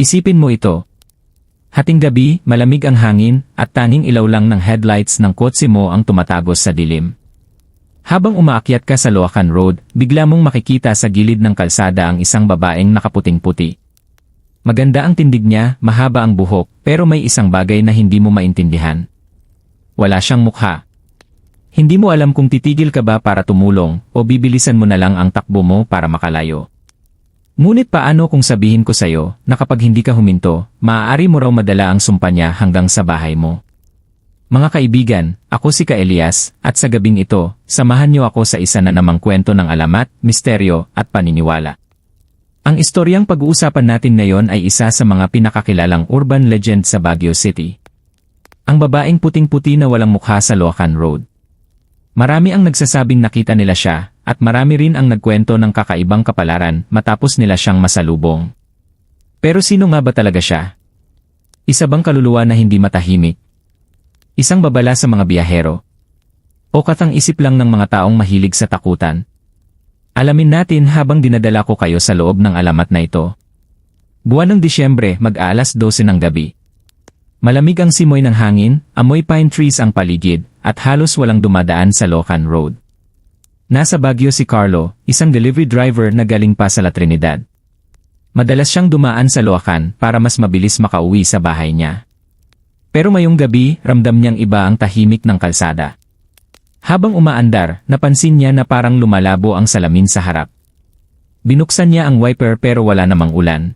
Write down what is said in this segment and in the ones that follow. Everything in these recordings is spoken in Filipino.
Isipin mo ito. Hating gabi, malamig ang hangin, at tanging ilaw lang ng headlights ng kotse mo ang tumatagos sa dilim. Habang umaakyat ka sa Loacan Road, bigla mong makikita sa gilid ng kalsada ang isang babaeng nakaputing-puti. Maganda ang tindig niya, mahaba ang buhok, pero may isang bagay na hindi mo maintindihan. Wala siyang mukha. Hindi mo alam kung titigil ka ba para tumulong o bibilisan mo na lang ang takbo mo para makalayo. Ngunit paano kung sabihin ko sa'yo na kapag hindi ka huminto, maaari mo raw madala ang sumpa niya hanggang sa bahay mo? Mga kaibigan, ako si Ka Elias, at sa gabing ito, samahan niyo ako sa isa na namang kwento ng alamat, misteryo, at paniniwala. Ang istoryang pag-uusapan natin ngayon ay isa sa mga pinakakilalang urban legend sa Baguio City. Ang babaeng puting-puti na walang mukha sa Loacan Road. Marami ang nagsasabing nakita nila siya, at marami rin ang nagkwento ng kakaibang kapalaran matapos nila siyang masalubong. Pero sino nga ba talaga siya? Isa bang kaluluwa na hindi matahimik? Isang babala sa mga biyahero? O katang isip lang ng mga taong mahilig sa takutan? Alamin natin habang dinadala ko kayo sa loob ng alamat na ito. Buwan ng Disyembre, mag-aalas 12 ng gabi. Malamig ang simoy ng hangin, amoy pine trees ang paligid, at halos walang dumadaan sa Locan Road. Nasa Baguio si Carlo, isang delivery driver na galing pa sa La Trinidad. Madalas siyang dumaan sa Loacan para mas mabilis makauwi sa bahay niya. Pero mayong gabi, ramdam niyang iba ang tahimik ng kalsada. Habang umaandar, napansin niya na parang lumalabo ang salamin sa harap. Binuksan niya ang wiper pero wala namang ulan.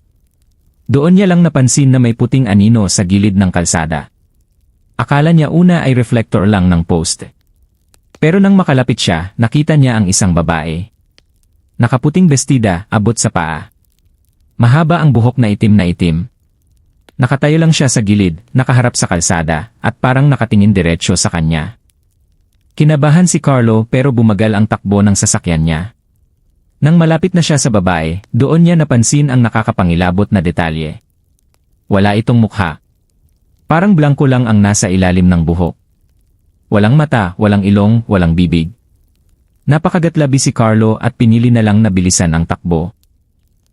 Doon niya lang napansin na may puting anino sa gilid ng kalsada. Akala niya una ay reflector lang ng post. Pero nang makalapit siya, nakita niya ang isang babae. Nakaputing bestida, abot sa paa. Mahaba ang buhok na itim na itim. Nakatayo lang siya sa gilid, nakaharap sa kalsada, at parang nakatingin diretsyo sa kanya. Kinabahan si Carlo pero bumagal ang takbo ng sasakyan niya. Nang malapit na siya sa babae, doon niya napansin ang nakakapangilabot na detalye. Wala itong mukha. Parang blanko lang ang nasa ilalim ng buhok. Walang mata, walang ilong, walang bibig. Napakagatlabi si Carlo at pinili na lang na bilisan ang takbo.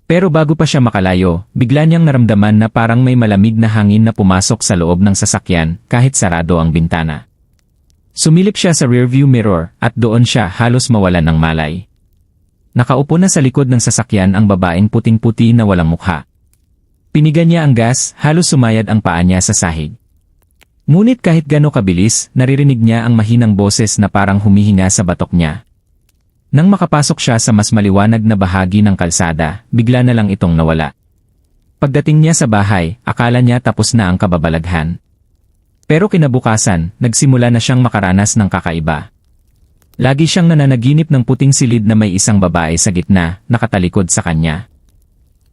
Pero bago pa siya makalayo, bigla niyang naramdaman na parang may malamig na hangin na pumasok sa loob ng sasakyan kahit sarado ang bintana. Sumilip siya sa rearview mirror at doon siya halos mawalan ng malay. Nakaupo na sa likod ng sasakyan ang babaeng puting-puti na walang mukha. Pinigan niya ang gas, halos sumayad ang paa niya sa sahig. Ngunit kahit gano kabilis, naririnig niya ang mahinang boses na parang humihinga sa batok niya. Nang makapasok siya sa mas maliwanag na bahagi ng kalsada, bigla na lang itong nawala. Pagdating niya sa bahay, akala niya tapos na ang kababalaghan. Pero kinabukasan, nagsimula na siyang makaranas ng kakaiba. Lagi siyang nananaginip ng puting silid na may isang babae sa gitna, nakatalikod sa kanya.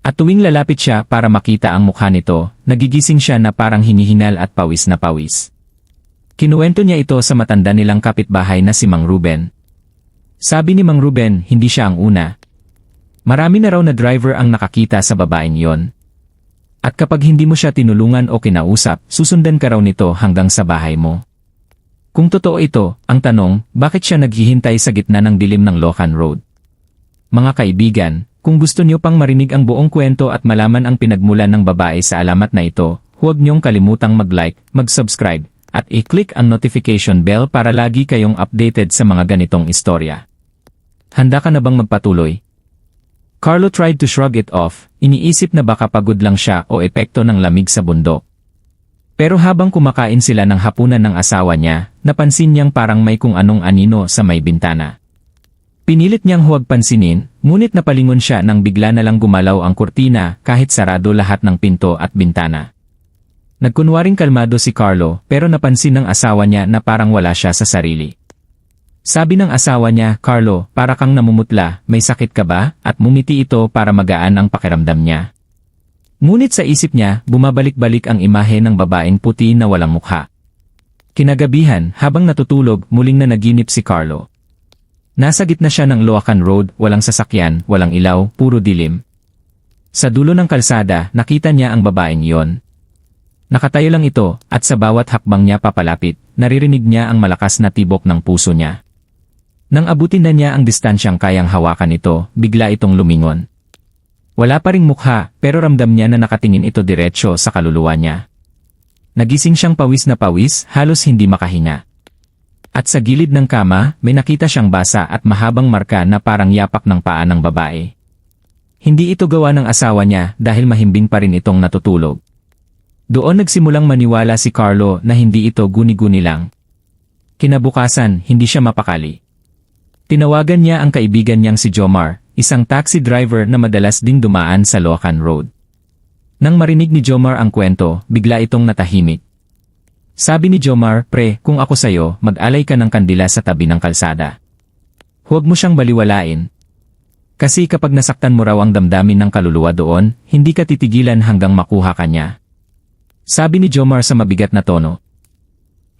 At tuwing lalapit siya para makita ang mukha nito, nagigising siya na parang hinihinal at pawis na pawis. Kinuwento niya ito sa matanda nilang kapitbahay na si Mang Ruben. Sabi ni Mang Ruben, hindi siya ang una. Marami na raw na driver ang nakakita sa babaeng yon. At kapag hindi mo siya tinulungan o kinausap, susundan ka raw nito hanggang sa bahay mo. Kung totoo ito, ang tanong, bakit siya naghihintay sa gitna ng dilim ng Locan Road? Mga kaibigan, kung gusto niyo pang marinig ang buong kwento at malaman ang pinagmulan ng babae sa alamat na ito, huwag niyong kalimutang mag-like, mag-subscribe, at i-click ang notification bell para lagi kayong updated sa mga ganitong istorya. Handa ka na bang magpatuloy? Carlo tried to shrug it off, iniisip na baka pagod lang siya o epekto ng lamig sa bundok. Pero habang kumakain sila ng hapunan ng asawa niya, napansin niyang parang may kung anong anino sa may bintana. Pinilit niyang huwag pansinin, ngunit napalingon siya nang bigla na lang gumalaw ang kurtina kahit sarado lahat ng pinto at bintana. Nagkunwaring kalmado si Carlo pero napansin ng asawa niya na parang wala siya sa sarili. Sabi ng asawa niya, Carlo, para kang namumutla, may sakit ka ba? At mumiti ito para magaan ang pakiramdam niya. Ngunit sa isip niya, bumabalik-balik ang imahe ng babaeng puti na walang mukha. Kinagabihan, habang natutulog, muling na naginip si Carlo. Nasa gitna siya ng Loacan Road, walang sasakyan, walang ilaw, puro dilim. Sa dulo ng kalsada, nakita niya ang babaeng iyon. Nakatayo lang ito, at sa bawat hakbang niya papalapit, naririnig niya ang malakas na tibok ng puso niya. Nang abutin na niya ang distansyang kayang hawakan ito, bigla itong lumingon. Wala pa ring mukha, pero ramdam niya na nakatingin ito diretsyo sa kaluluwa niya. Nagising siyang pawis na pawis, halos hindi makahinga. At sa gilid ng kama, may nakita siyang basa at mahabang marka na parang yapak ng paa ng babae. Hindi ito gawa ng asawa niya dahil mahimbing pa rin itong natutulog. Doon nagsimulang maniwala si Carlo na hindi ito guni-guni lang. Kinabukasan, hindi siya mapakali. Tinawagan niya ang kaibigan niyang si Jomar, isang taxi driver na madalas ding dumaan sa Locan Road. Nang marinig ni Jomar ang kwento, bigla itong natahimik. Sabi ni Jomar, pre, kung ako sayo, mag-alay ka ng kandila sa tabi ng kalsada. Huwag mo siyang baliwalain. Kasi kapag nasaktan mo raw ang damdamin ng kaluluwa doon, hindi ka titigilan hanggang makuha ka niya. Sabi ni Jomar sa mabigat na tono.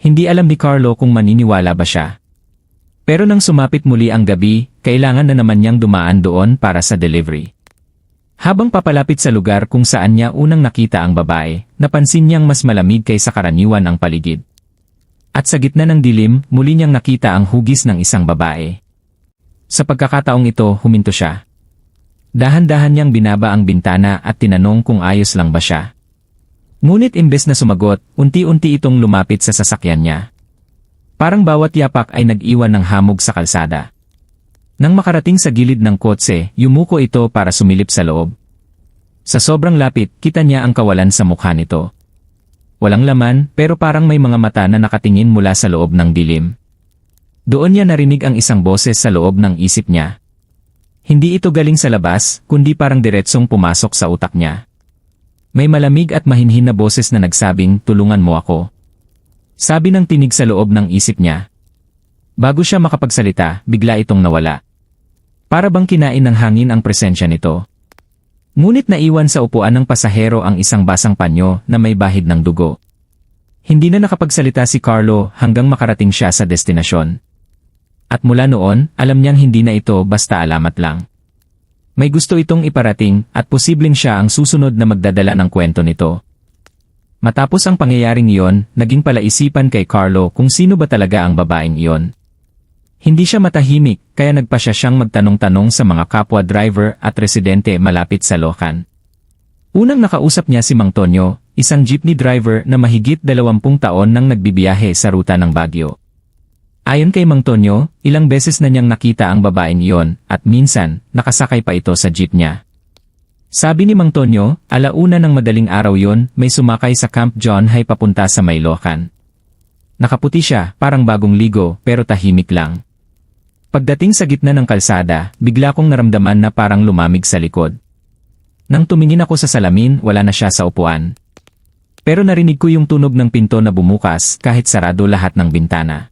Hindi alam ni Carlo kung maniniwala ba siya. Pero nang sumapit muli ang gabi, kailangan na naman niyang dumaan doon para sa delivery. Habang papalapit sa lugar kung saan niya unang nakita ang babae, napansin niyang mas malamig kaysa karaniwan ang paligid. At sa gitna ng dilim, muli niyang nakita ang hugis ng isang babae. Sa pagkakataong ito, huminto siya. Dahan-dahan niyang binaba ang bintana at tinanong kung ayos lang ba siya. Ngunit imbes na sumagot, unti-unti itong lumapit sa sasakyan niya. Parang bawat yapak ay nag-iwan ng hamog sa kalsada. Nang makarating sa gilid ng kotse, yumuko ito para sumilip sa loob. Sa sobrang lapit, kita niya ang kawalan sa mukha nito. Walang laman, pero parang may mga mata na nakatingin mula sa loob ng dilim. Doon niya narinig ang isang boses sa loob ng isip niya. Hindi ito galing sa labas, kundi parang diretsong pumasok sa utak niya. May malamig at mahinhin na boses na nagsabing, tulungan mo ako. Sabi ng tinig sa loob ng isip niya. Bago siya makapagsalita, bigla itong nawala. Para bang kinain ng hangin ang presensya nito. Ngunit naiwan sa upuan ng pasahero ang isang basang panyo na may bahid ng dugo. Hindi na nakapagsalita si Carlo hanggang makarating siya sa destinasyon. At mula noon, alam niyang hindi na ito basta alamat lang. May gusto itong iparating at posibleng siya ang susunod na magdadala ng kwento nito. Matapos ang pangyayaring iyon, naging palaisipan kay Carlo kung sino ba talaga ang babaeng iyon. Hindi siya matahimik, kaya nagpasya siyang magtanong-tanong sa mga kapwa driver at residente malapit sa Locan. Unang nakausap niya si Mang Tonyo, isang jeepney driver na mahigit 20 taon nang nagbibiyahe sa ruta ng Baguio. Ayon kay Mang Tonyo, ilang beses na niyang nakita ang babaeng iyon at minsan, nakasakay pa ito sa jeep niya. Sabi ni Mang Tonyo, alauna ng madaling araw yon, may sumakay sa Camp John Hay papunta sa Maylocan. Nakaputi siya, parang bagong ligo, pero tahimik lang. Pagdating sa gitna ng kalsada, bigla kong naramdaman na parang lumamig sa likod. Nang tumingin ako sa salamin, wala na siya sa upuan. Pero narinig ko yung tunog ng pinto na bumukas kahit sarado lahat ng bintana.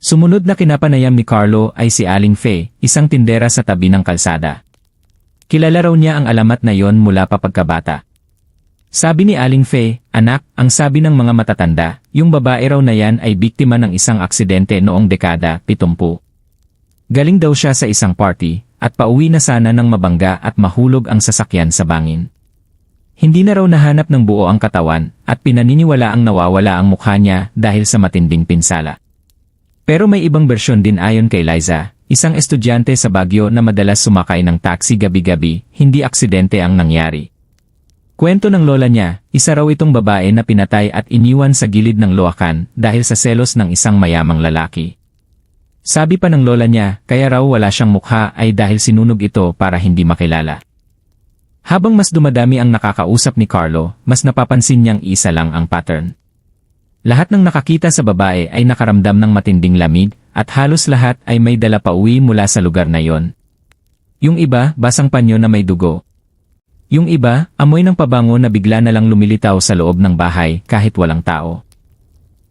Sumunod na kinapanayam ni Carlo ay si Aling Faye, isang tindera sa tabi ng kalsada. Kilala raw niya ang alamat na yon mula pa pagkabata. Sabi ni Aling Faye, anak, ang sabi ng mga matatanda, yung babae raw na yan ay biktima ng isang aksidente noong dekada 70. Galing daw siya sa isang party, at pauwi na sana ng mabangga at mahulog ang sasakyan sa bangin. Hindi na raw nahanap ng buo ang katawan, at pinaniniwala ang nawawala ang mukha niya dahil sa matinding pinsala. Pero may ibang bersyon din ayon kay Liza, isang estudyante sa Baguio na madalas sumakay ng taxi gabi-gabi, hindi aksidente ang nangyari. Kwento ng lola niya, isa raw itong babae na pinatay at iniwan sa gilid ng loakan dahil sa selos ng isang mayamang lalaki. Sabi pa ng lola niya, kaya raw wala siyang mukha ay dahil sinunog ito para hindi makilala. Habang mas dumadami ang nakakausap ni Carlo, mas napapansin niyang isa lang ang pattern. Lahat ng nakakita sa babae ay nakaramdam ng matinding lamig, at halos lahat ay may dala pa uwi mula sa lugar na yon. Yung iba, basang panyo na may dugo. Yung iba, amoy ng pabango na bigla na lang lumilitaw sa loob ng bahay kahit walang tao.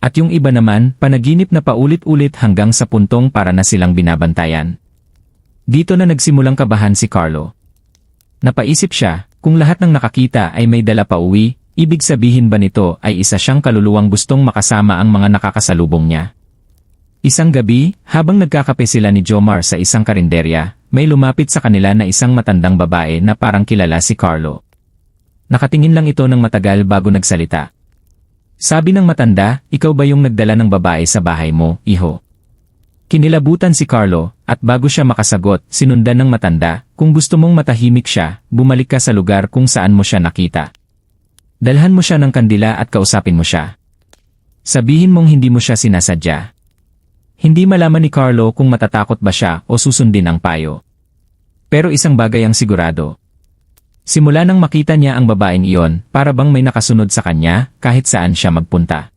At yung iba naman, panaginip na paulit-ulit hanggang sa puntong para na silang binabantayan. Dito na nagsimulang kabahan si Carlo. Napaisip siya, kung lahat ng nakakita ay may dala pa uwi, ibig sabihin ba nito ay isa siyang kaluluwang gustong makasama ang mga nakakasalubong niya. Isang gabi, habang nagkakape sila ni Jomar sa isang karinderya, may lumapit sa kanila na isang matandang babae na parang kilala si Carlo. Nakatingin lang ito ng matagal bago nagsalita. Sabi ng matanda, ikaw ba yung nagdala ng babae sa bahay mo, iho? Kinilabutan si Carlo, at bago siya makasagot, sinundan ng matanda, kung gusto mong matahimik siya, bumalik ka sa lugar kung saan mo siya nakita. Dalhan mo siya ng kandila at kausapin mo siya. Sabihin mong hindi mo siya sinasadya. Hindi malaman ni Carlo kung matatakot ba siya o susundin ang payo. Pero isang bagay ang sigurado. Simula nang makita niya ang babaeng iyon, para bang may nakasunod sa kanya, kahit saan siya magpunta.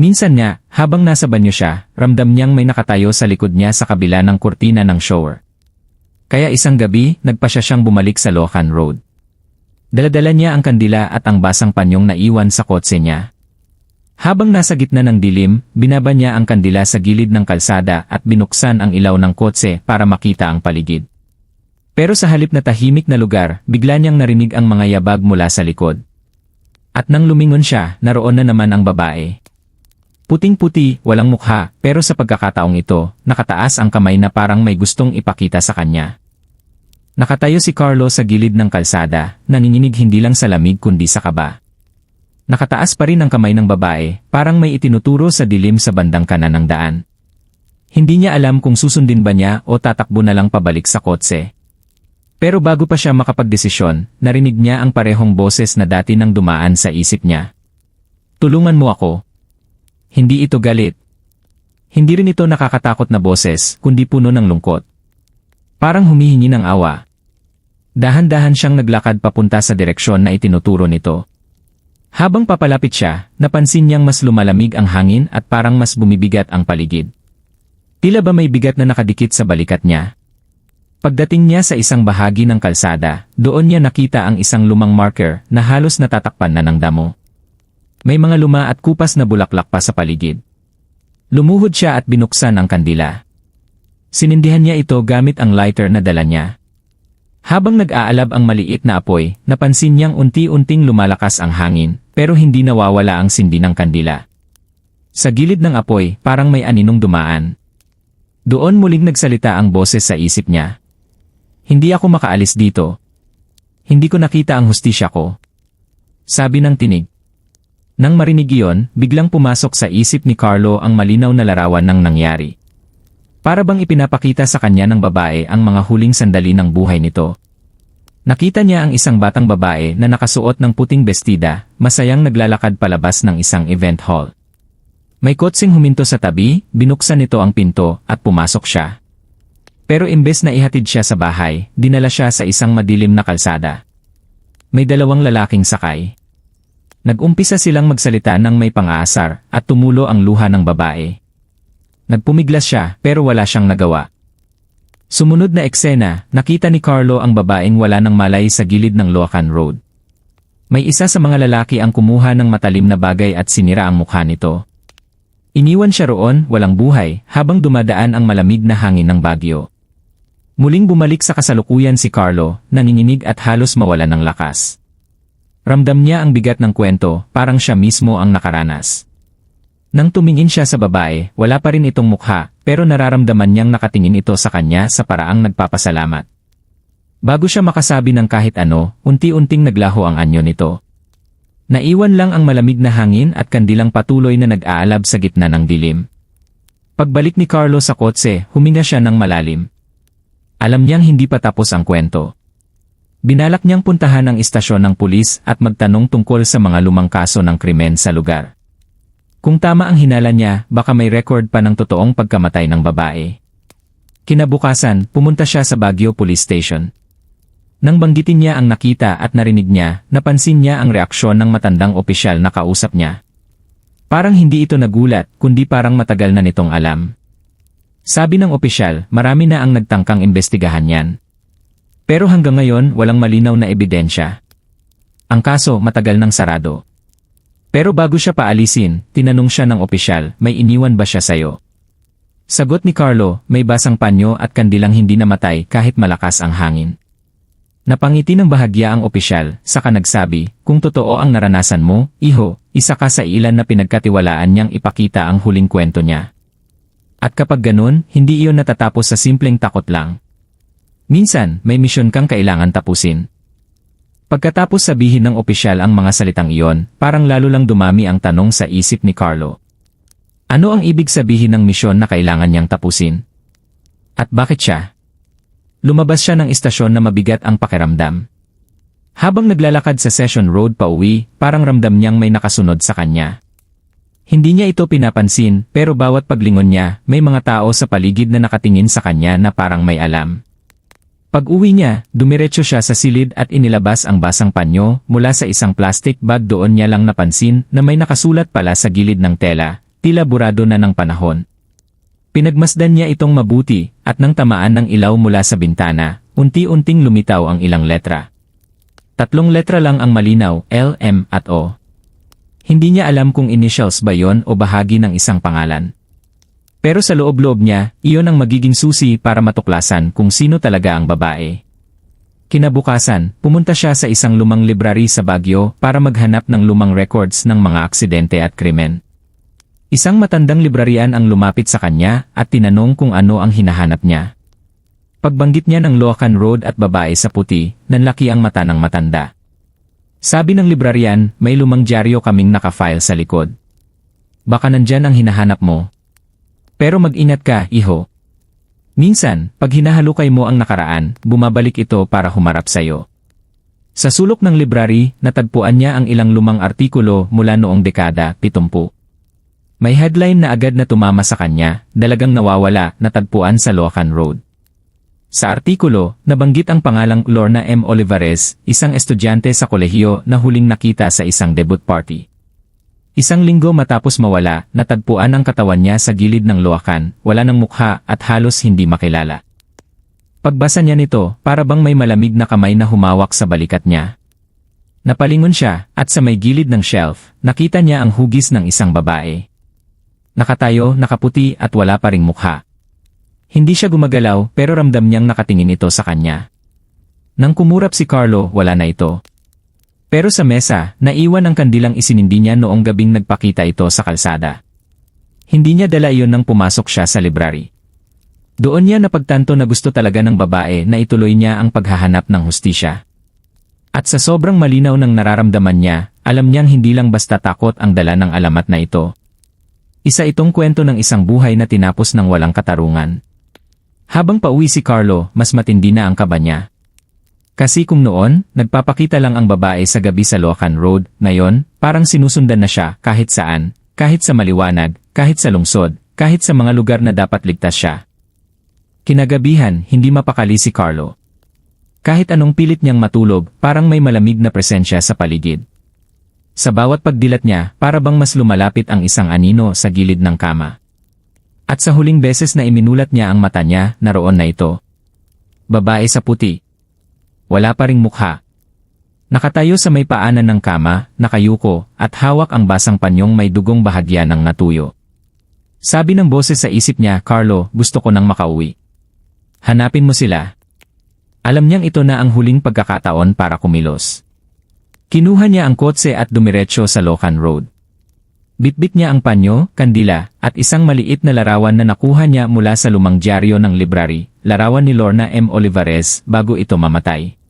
Minsan nga, habang nasa banyo siya, ramdam niyang may nakatayo sa likod niya sa kabila ng kurtina ng shower. Kaya isang gabi, nagpasya siyang bumalik sa Locan Road. Daladala niya ang kandila at ang basang panyong naiwan sa kotse niya. Habang nasa gitna ng dilim, binaba niya ang kandila sa gilid ng kalsada at binuksan ang ilaw ng kotse para makita ang paligid. Pero sa halip na tahimik na lugar, bigla niyang narinig ang mga yabag mula sa likod. At nang lumingon siya, naroon na naman ang babae. Puting-puti, walang mukha, pero sa pagkakataong ito, nakataas ang kamay na parang may gustong ipakita sa kanya. Nakatayo si Carlo sa gilid ng kalsada, nanginginig hindi lang sa lamig kundi sa kaba. Nakataas pa rin ang kamay ng babae, parang may itinuturo sa dilim sa bandang kanan ng daan. Hindi niya alam kung susundin ba niya o tatakbo na lang pabalik sa kotse. Pero bago pa siya makapagdesisyon, narinig niya ang parehong boses na dati nang dumaan sa isip niya. Tulungan mo ako, hindi ito galit. Hindi rin ito nakakatakot na boses, kundi puno ng lungkot. Parang humihingi ng awa. Dahan-dahan siyang naglakad papunta sa direksyon na itinuturo nito. Habang papalapit siya, napansin niyang mas lumalamig ang hangin at parang mas bumibigat ang paligid. Tila ba may bigat na nakadikit sa balikat niya? Pagdating niya sa isang bahagi ng kalsada, doon niya nakita ang isang lumang marker na halos natatakpan na ng damo. May mga luma at kupas na bulaklak pa sa paligid. Lumuhod siya at binuksan ang kandila. Sinindihan niya ito gamit ang lighter na dala niya. Habang nag-aalab ang maliit na apoy, napansin niyang unti-unting lumalakas ang hangin, pero hindi nawawala ang sindi ng kandila. Sa gilid ng apoy, parang may aninong dumaan. Doon muling nagsalita ang boses sa isip niya. Hindi ako makaalis dito. Hindi ko nakita ang hustisya ko. Sabi ng tinig. Nang marinig iyon, biglang pumasok sa isip ni Carlo ang malinaw na larawan ng nangyari. Para bang ipinapakita sa kanya ng babae ang mga huling sandali ng buhay nito. Nakita niya ang isang batang babae na nakasuot ng puting bestida, masayang naglalakad palabas ng isang event hall. May kotseng huminto sa tabi, binuksan nito ang pinto, at pumasok siya. Pero imbes na ihatid siya sa bahay, dinala siya sa isang madilim na kalsada. May dalawang lalaking sakay. Nag-umpisa silang magsalita ng may pang-aasar at tumulo ang luha ng babae. Nagpumiglas siya pero wala siyang nagawa. Sumunod na eksena, nakita ni Carlo ang babaeng wala ng malay sa gilid ng Loacan Road. May isa sa mga lalaki ang kumuha ng matalim na bagay at sinira ang mukha nito. Iniwan siya roon, walang buhay, habang dumadaan ang malamig na hangin ng bagyo. Muling bumalik sa kasalukuyan si Carlo, nanginginig at halos mawala ng lakas. Ramdam niya ang bigat ng kwento, parang siya mismo ang nakaranas. Nang tumingin siya sa babae, wala pa rin itong mukha, pero nararamdaman niyang nakatingin ito sa kanya sa paraang nagpapasalamat. Bago siya makasabi ng kahit ano, unti-unting naglaho ang anyo nito. Naiwan lang ang malamig na hangin at kandilang patuloy na nag-aalab sa gitna ng dilim. Pagbalik ni Carlo sa kotse, huminga siya ng malalim. Alam niyang hindi pa tapos ang kwento. Binalak niyang puntahan ang istasyon ng pulis at magtanong tungkol sa mga lumang kaso ng krimen sa lugar. Kung tama ang hinala niya, baka may record pa ng totoong pagkamatay ng babae. Kinabukasan, pumunta siya sa Baguio Police Station. Nang banggitin niya ang nakita at narinig niya, napansin niya ang reaksyon ng matandang opisyal na kausap niya. Parang hindi ito nagulat, kundi parang matagal na nitong alam. Sabi ng opisyal, marami na ang nagtangkang imbestigahan yan. Pero hanggang ngayon walang malinaw na ebidensya. Ang kaso matagal nang sarado. Pero bago siya paalisin, tinanong siya ng opisyal, may iniwan ba siya sayo? Sagot ni Carlo, may basang panyo at kandilang hindi namatay kahit malakas ang hangin. Napangiti ng bahagya ang opisyal, saka nagsabi, kung totoo ang naranasan mo, iho, isa ka sa ilan na pinagkatiwalaan niyang ipakita ang huling kwento niya. At kapag ganun, hindi iyon natatapos sa simpleng takot lang, Minsan, may misyon kang kailangan tapusin. Pagkatapos sabihin ng opisyal ang mga salitang iyon, parang lalo lang dumami ang tanong sa isip ni Carlo. Ano ang ibig sabihin ng misyon na kailangan niyang tapusin? At bakit siya? Lumabas siya ng istasyon na mabigat ang pakiramdam. Habang naglalakad sa Session Road pa uwi, parang ramdam niyang may nakasunod sa kanya. Hindi niya ito pinapansin pero bawat paglingon niya, may mga tao sa paligid na nakatingin sa kanya na parang may alam. Pag uwi niya, dumiretso siya sa silid at inilabas ang basang panyo mula sa isang plastic bag doon niya lang napansin na may nakasulat pala sa gilid ng tela, tila burado na ng panahon. Pinagmasdan niya itong mabuti at nang tamaan ng ilaw mula sa bintana, unti-unting lumitaw ang ilang letra. Tatlong letra lang ang malinaw, L, M at O. Hindi niya alam kung initials ba yon o bahagi ng isang pangalan. Pero sa loob-loob niya, iyon ang magiging susi para matuklasan kung sino talaga ang babae. Kinabukasan, pumunta siya sa isang lumang library sa Baguio para maghanap ng lumang records ng mga aksidente at krimen. Isang matandang librarian ang lumapit sa kanya at tinanong kung ano ang hinahanap niya. Pagbanggit niya ng Loacan Road at babae sa puti, nanlaki ang mata ng matanda. Sabi ng librarian, may lumang dyaryo kaming nakafile sa likod. Baka nandyan ang hinahanap mo. Pero mag-ingat ka, iho. Minsan, pag hinahalukay mo ang nakaraan, bumabalik ito para humarap sa'yo. Sa sulok ng library, natagpuan niya ang ilang lumang artikulo mula noong dekada 70. May headline na agad na tumama sa kanya, dalagang nawawala, natagpuan sa Loacan Road. Sa artikulo, nabanggit ang pangalang Lorna M. Olivares, isang estudyante sa kolehiyo na huling nakita sa isang debut party. Isang linggo matapos mawala, natagpuan ang katawan niya sa gilid ng Loacan, wala ng mukha at halos hindi makilala. Pagbasa niya nito, para bang may malamig na kamay na humawak sa balikat niya. Napalingon siya, at sa may gilid ng shelf, nakita niya ang hugis ng isang babae. Nakatayo, nakaputi at wala pa ring mukha. Hindi siya gumagalaw pero ramdam niyang nakatingin ito sa kanya. Nang kumurap si Carlo, wala na ito. Pero sa mesa, naiwan ang kandilang isinindi niya noong gabing nagpakita ito sa kalsada. Hindi niya dala iyon nang pumasok siya sa library. Doon niya napagtanto na gusto talaga ng babae na ituloy niya ang paghahanap ng hustisya. At sa sobrang malinaw ng nararamdaman niya, alam niyang hindi lang basta takot ang dala ng alamat na ito, isa itong kwento ng isang buhay na tinapos ng walang katarungan. Habang pauwi si Carlo, mas matindi na ang kaba niya. Kasi kung noon, nagpapakita lang ang babae sa gabi sa Locan Road, ngayon, parang sinusundan na siya kahit saan, kahit sa maliwanag, kahit sa lungsod, kahit sa mga lugar na dapat ligtas siya. Kinagabihan, hindi mapakali si Carlo. Kahit anong pilit niyang matulog, parang may malamig na presensya sa paligid. Sa bawat pagdilat niya, para bang mas lumalapit ang isang anino sa gilid ng kama. At sa huling beses na iminulat niya ang mata niya, naroon na ito. Babae sa puti. Wala pa ring mukha. Nakatayo sa may paanan ng kama, nakayuko, at hawak ang basang panyong may dugong bahagya ng natuyo. Sabi ng boses sa isip niya, Carlo, gusto ko nang makauwi. Hanapin mo sila. Alam niyang ito na ang huling pagkakataon para kumilos. Kinuha niya ang kotse at dumiretso sa Locan Road. Bitbit niya ang panyo, kandila, at isang maliit na larawan na nakuha niya mula sa lumang dyaryo ng library, larawan ni Lorna M. Olivares bago ito mamatay.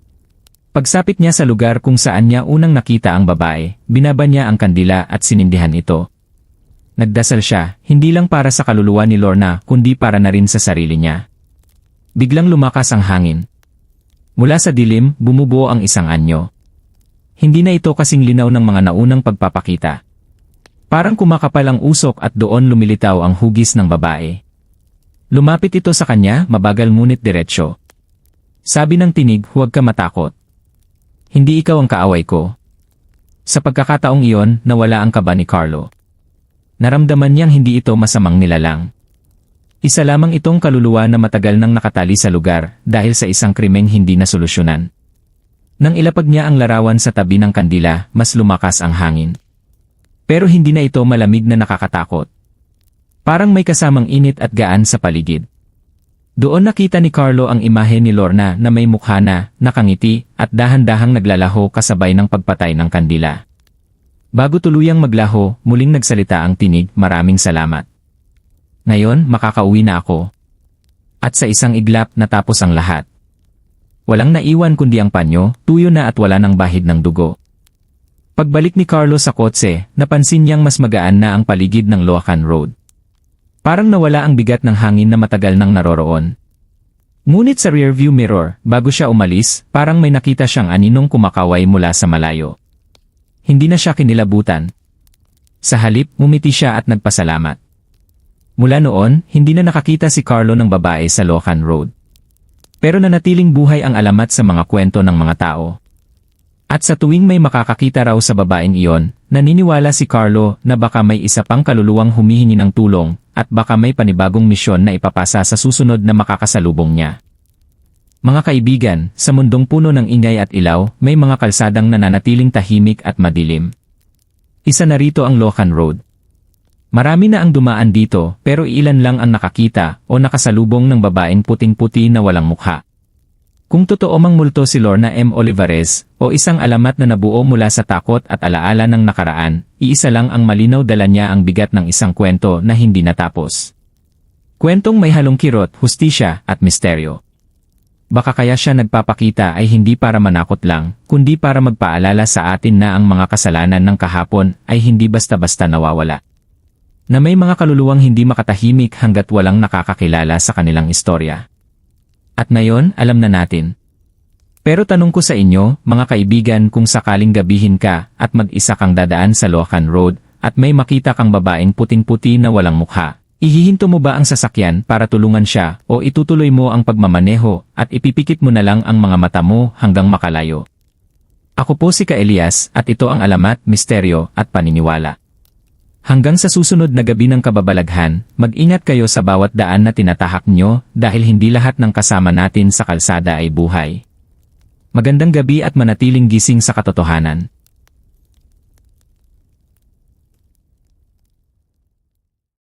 Pagsapit niya sa lugar kung saan niya unang nakita ang babae, binaba niya ang kandila at sinindihan ito. Nagdasal siya, hindi lang para sa kaluluwa ni Lorna kundi para na rin sa sarili niya. Biglang lumakas ang hangin. Mula sa dilim, bumubuo ang isang anyo. Hindi na ito kasing linaw ng mga naunang pagpapakita. Parang kumakapal ang usok at doon lumilitaw ang hugis ng babae. Lumapit ito sa kanya, mabagal ngunit diretsyo. Sabi ng tinig, huwag ka matakot. Hindi ikaw ang kaaway ko. Sa pagkakataong iyon, nawala ang kaba ni Carlo. Naramdaman niyang hindi ito masamang nilalang. Isa lamang itong kaluluwa na matagal nang nakatali sa lugar dahil sa isang krimeng hindi nasolusyonan. Nang ilapag niya ang larawan sa tabi ng kandila, mas lumakas ang hangin. Pero hindi na ito malamig na nakakatakot. Parang may kasamang init at gaan sa paligid. Doon nakita ni Carlo ang imahe ni Lorna na may mukha na, nakangiti, at dahan-dahang naglalaho kasabay ng pagpatay ng kandila. Bago tuluyang maglaho, muling nagsalita ang tinig, maraming salamat. Ngayon, makakauwi na ako. At sa isang iglap natapos ang lahat. Walang naiwan kundi ang panyo, tuyo na at wala ng bahid ng dugo. Pagbalik ni Carlo sa kotse, napansin niyang mas magaan na ang paligid ng Loacan Road. Parang nawala ang bigat ng hangin na matagal nang naroroon. Ngunit sa rearview mirror, bago siya umalis, parang may nakita siyang aninong kumakaway mula sa malayo. Hindi na siya kinilabutan. Sa halip, umiti siya at nagpasalamat. Mula noon, hindi na nakakita si Carlo ng babae sa Locan Road. Pero nanatiling buhay ang alamat sa mga kwento ng mga tao. At sa tuwing may makakakita raw sa babaeng iyon, naniniwala si Carlo na baka may isa pang kaluluwang humihingi ng tulong at baka may panibagong misyon na ipapasa sa susunod na makakasalubong niya. Mga kaibigan, sa mundong puno ng ingay at ilaw, may mga kalsadang nananatiling tahimik at madilim. Isa na rito ang Locan Road. Marami na ang dumaan dito pero ilan lang ang nakakita o nakasalubong ng babaeng puting-puti na walang mukha. Kung totoo mang multo si Lorna M. Olivares, o isang alamat na nabuo mula sa takot at alaala ng nakaraan, iisa lang ang malinaw dala niya ang bigat ng isang kwento na hindi natapos. Kwentong may halong kirot, hustisya, at misteryo. Baka kaya siya nagpapakita ay hindi para manakot lang, kundi para magpaalala sa atin na ang mga kasalanan ng kahapon ay hindi basta-basta nawawala. Na may mga kaluluwang hindi makatahimik hanggat walang nakakakilala sa kanilang istorya. At ngayon, alam na natin. Pero tanong ko sa inyo, mga kaibigan kung sakaling gabihin ka at mag-isa kang dadaan sa Locan Road at may makita kang babaeng puting-puti na walang mukha, ihihinto mo ba ang sasakyan para tulungan siya o itutuloy mo ang pagmamaneho at ipipikit mo na lang ang mga mata mo hanggang makalayo? Ako po si Ka Elias at ito ang alamat, misteryo at paniniwala. Hanggang sa susunod na gabi ng kababalaghan, mag-ingat kayo sa bawat daan na tinatahak nyo dahil hindi lahat ng kasama natin sa kalsada ay buhay. Magandang gabi at manatiling gising sa katotohanan.